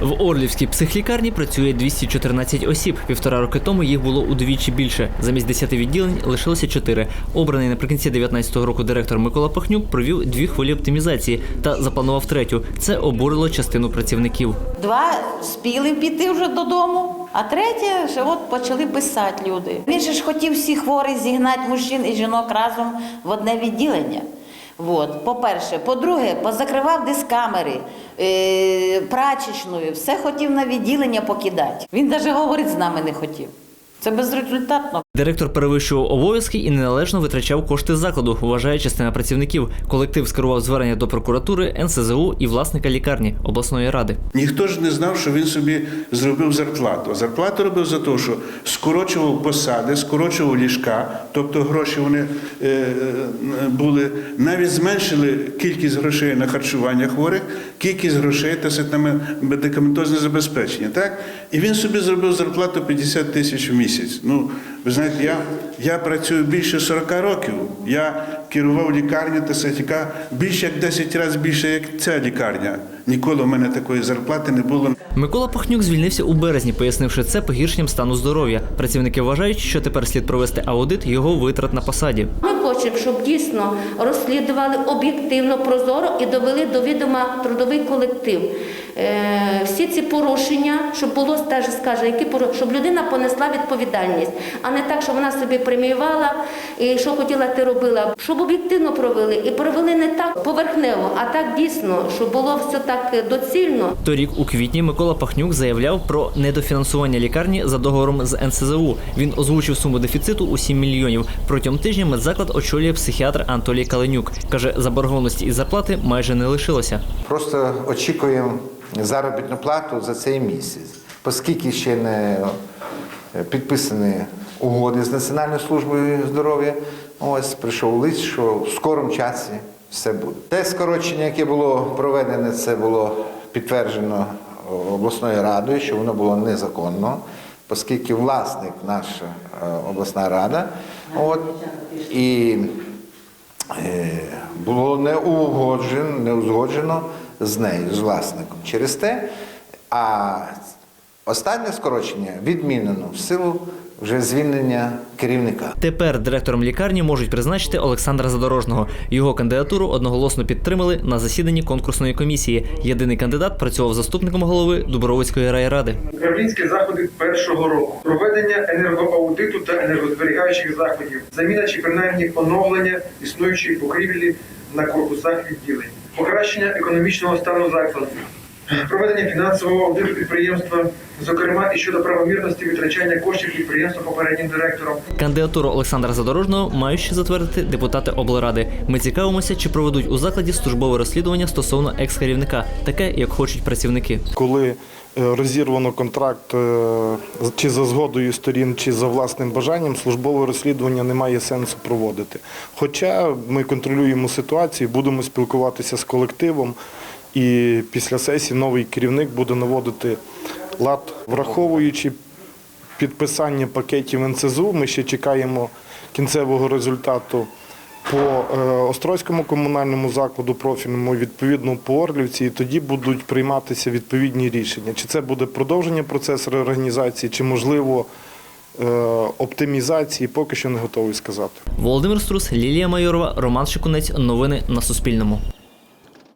В Орлівській психлікарні працює 214 осіб. Півтора роки тому їх було удвічі більше. Замість 10 відділень лишилося 4. Обраний наприкінці 19-го року директор Микола Пахнюк провів дві хвилі оптимізації та запланував третю. Це обурило частину працівників. Два спіли піти вже додому, а третє ще от почали писати люди. Він ж хотів всіх хворих зігнати мужчин і жінок разом в одне відділення. От, по-перше. По-друге, позакривав дискамери, прачечною, все хотів на відділення покидати. Він навіть говорити з нами не хотів. Це безрезультатно. Директор перевищував обов'язки і неналежно витрачав кошти закладу, вважає частина працівників. Колектив скерував звернення до прокуратури, НСЗУ і власника лікарні обласної ради. Ніхто ж не знав, що він собі зробив зарплату. Зарплату робив за те, що скорочував посади, скорочував ліжка, тобто гроші вони е, е, були, навіть зменшили кількість грошей на харчування хворих, кількість грошей та медикаментозне забезпечення. Так? І він собі зробив зарплату 50 тисяч в місяць. Ну, ви знаєте, я, я працюю більше 40 років. Я керував лікарню та сетіка більше як 10 разів більше, як ця лікарня. Ніколи в мене такої зарплати не було. Микола Пахнюк звільнився у березні, пояснивши це погіршенням стану здоров'я. Працівники вважають, що тепер слід провести аудит його витрат на посаді. Ми хочемо, щоб дійсно розслідували об'єктивно, прозоро і довели до відома трудовий колектив. Е, всі ці порушення, щоб було теж скаже, які щоб людина понесла відповідальність, а не так, що вона собі преміювала і що хотіла, ти робила. Щоб об'єктивно провели і провели не так поверхнево, а так дійсно, щоб було все так доцільно. Торік у квітні Микола Пахнюк заявляв про недофінансування лікарні за договором з НСЗУ. Він озвучив суму дефіциту у 7 мільйонів. Протягом тижня медзаклад очолює психіатр Анатолій Каленюк. Каже, заборгованості із зарплати майже не лишилося. Просто очікуємо заробітну плату за цей місяць, оскільки ще не е, підписані угоди з Національною службою здоров'я. Ось прийшов лист, що в скорому часі все буде. Те скорочення, яке було проведене, це було підтверджено обласною радою, що воно було незаконно, оскільки власник наша е, обласна рада. От, і е, було не узгоджено, не узгоджено з нею, з власником. Через те, а останнє скорочення відмінено в силу вже звільнення керівника. Тепер директором лікарні можуть призначити Олександра Задорожного. Його кандидатуру одноголосно підтримали на засіданні конкурсної комісії. Єдиний кандидат працював заступником голови Дубровицької райради. Управлінські заходи першого року, проведення енергоаудиту та енергозберігаючих заходів, заміна чи принаймні оновлення існуючої покрівлі на корпусах відділень, покращення економічного стану закладу, проведення фінансового аудиту підприємства, зокрема і щодо правомірності витрачання коштів підприємства попереднім директором. Кандидатуру Олександра Задорожного мають ще затвердити депутати облради. Ми цікавимося, чи проведуть у закладі службове розслідування стосовно екс-керівника, таке як хочуть працівники. коли розірвано контракт е, чи за згодою сторін, чи за власним бажанням, службове розслідування не має сенсу проводити. Хоча ми контролюємо ситуацію, будемо спілкуватися з колективом, і після сесії новий керівник буде наводити лад, враховуючи підписання пакетів НСЗУ. Ми ще чекаємо кінцевого результату по е, Острозькому комунальному закладу профільному, відповідно по Орлівці, і тоді будуть прийматися відповідні рішення. Чи це буде продовження процесу реорганізації, чи можливо е, оптимізації, поки що не готовий сказати. Володимир Струс, Лілія Майорова, Роман Шикунець. Новини на Суспільному.